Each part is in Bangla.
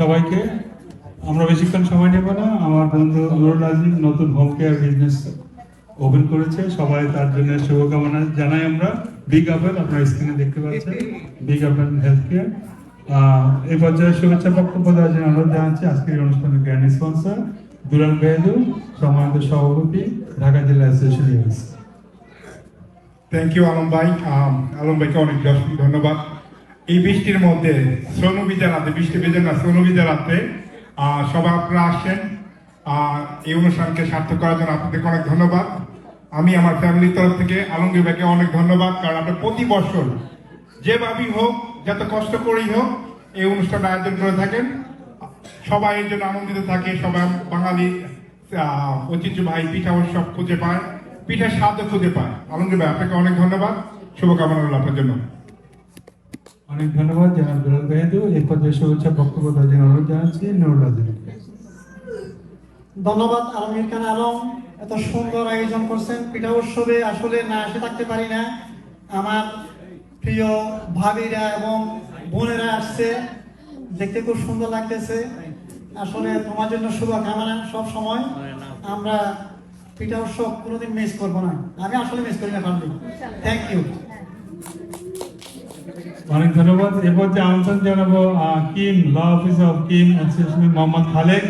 সবাইকে। আমরা বেশিক্ষণ সময় নেব না। আমার বন্ধু নুরুল আজিম নতুন হোম কেয়ার বিজনেস ওপেন করেছে। সবাই তার জন্য শুভকামনা জানাই আমরা। বিগ আপেল আপনার স্ক্রিনে দেখতে পাচ্ছেন। বিগ আপেল হেলথ কেয়ার এই পর্যায়ে শুভেচ্ছা বক্তব্য দেওয়ার জন্য অনুরোধ জানাচ্ছি। আজকের অনুষ্ঠানের গ্র্যান্ড স্পন্সর দুলাল বেহেদু সম্মানিত সভাপতি, ঢাকা জেলা অ্যাসোসিয়েশন থ্যাংক ইউ আলম ভাই। আলম ভাইকে অনেক ধন্যবাদ। এই বৃষ্টির মধ্যে শ্রমবিদ্যা রাতে বৃষ্টি বেজে না শ্রমবিদ্যা রাতে সবাই আপনারা আসছেন এই অনুষ্ঠানকে সার্থক করার জন্য আপনাদেরকে অনেক ধন্যবাদ। আমি আমার ফ্যামিলির তরফ থেকে আলমগীর ভাইকে অনেক ধন্যবাদ। কারণ আপনি প্রতি বছর যেভাবেই হোক, যত কষ্ট করেই হোক, এই অনুষ্ঠান আয়োজন করে থাকেন। সবাই এর জন্য আনন্দিত থাকে। সবাই বাঙালি ঐতিহ্যবাহী পিঠা উৎসব খুঁজে পায়। পিঠার স্বাদ খুঁজে পায়। আলমগীর ভাই, আপনাকে অনেক ধন্যবাদ। শুভকামনা রইল আপনার জন্য। অনেক ধন্যবাদ, জানাব দুলাল বেহেদু এই পর্যায়ে শুভেচ্ছা বক্তব্য দেওয়ার জন্য অনুরোধ জানাচ্ছি, নুরুল ধন্যবাদ, আলমগীর খান আলম। এত সুন্দর আয়োজন করছেন। পিঠা উৎসবে আসলে না এসে থাকতে পারি না। আমার প্রিয় ভাবিরা এবং বোনেরা আসছে। দেখতে খুব সুন্দর লাগতেছে। আসলে তোমার জন্য শুভকামনা সব সময়। আমরা পিঠা উৎসব কোনোদিন মিস করব না। আমি আসলে মিস করি না থ্যাংক ইউ অনেক ধন্যবাদ। এরপর যে আমন্ত্রণ জানাব Kim law office of Kim Muhammad Khalek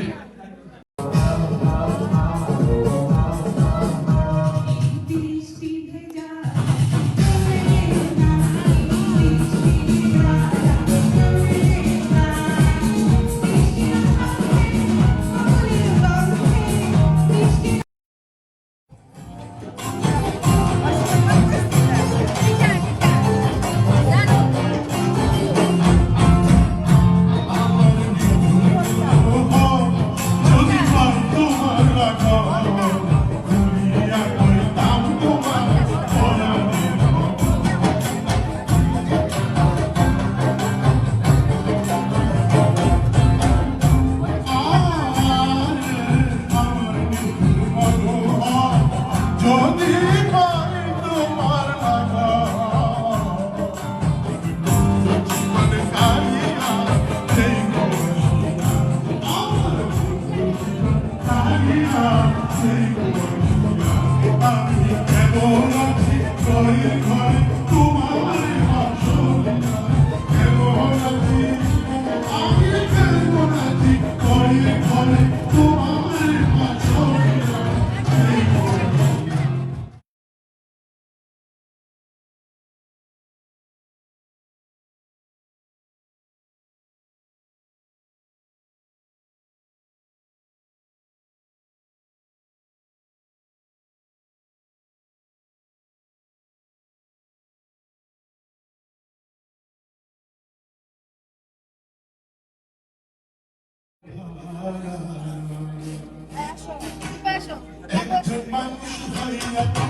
একজন মানুষ হইয়া